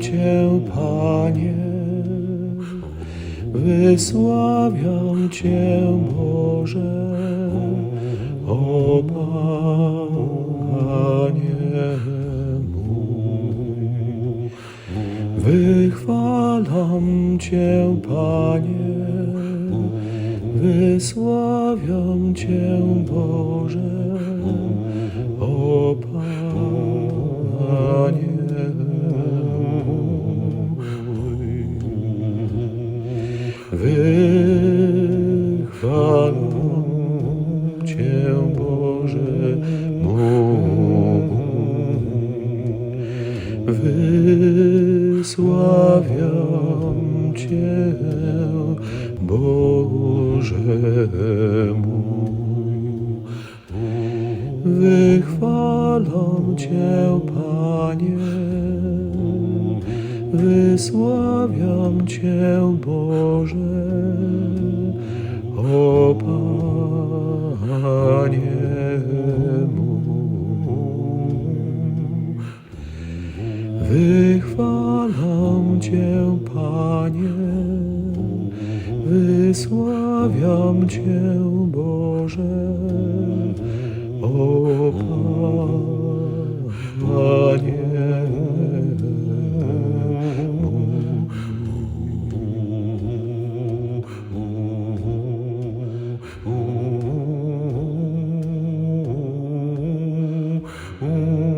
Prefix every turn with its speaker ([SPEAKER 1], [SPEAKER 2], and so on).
[SPEAKER 1] Cię, Panie, wysławiam Cię, Boże, o Panie. Wychwalam Cię, Panie, wysławiam Cię, Boże, o Panie Wychwalam Cię, Boże mój. Wysławiam Cię, Boże mój. Wychwalam Cię, Panie, wysławiam Cię, Boże, o Panie mój. Wychwalam Cię, Panie, wysławiam Cię, Boże, o Panie Amém.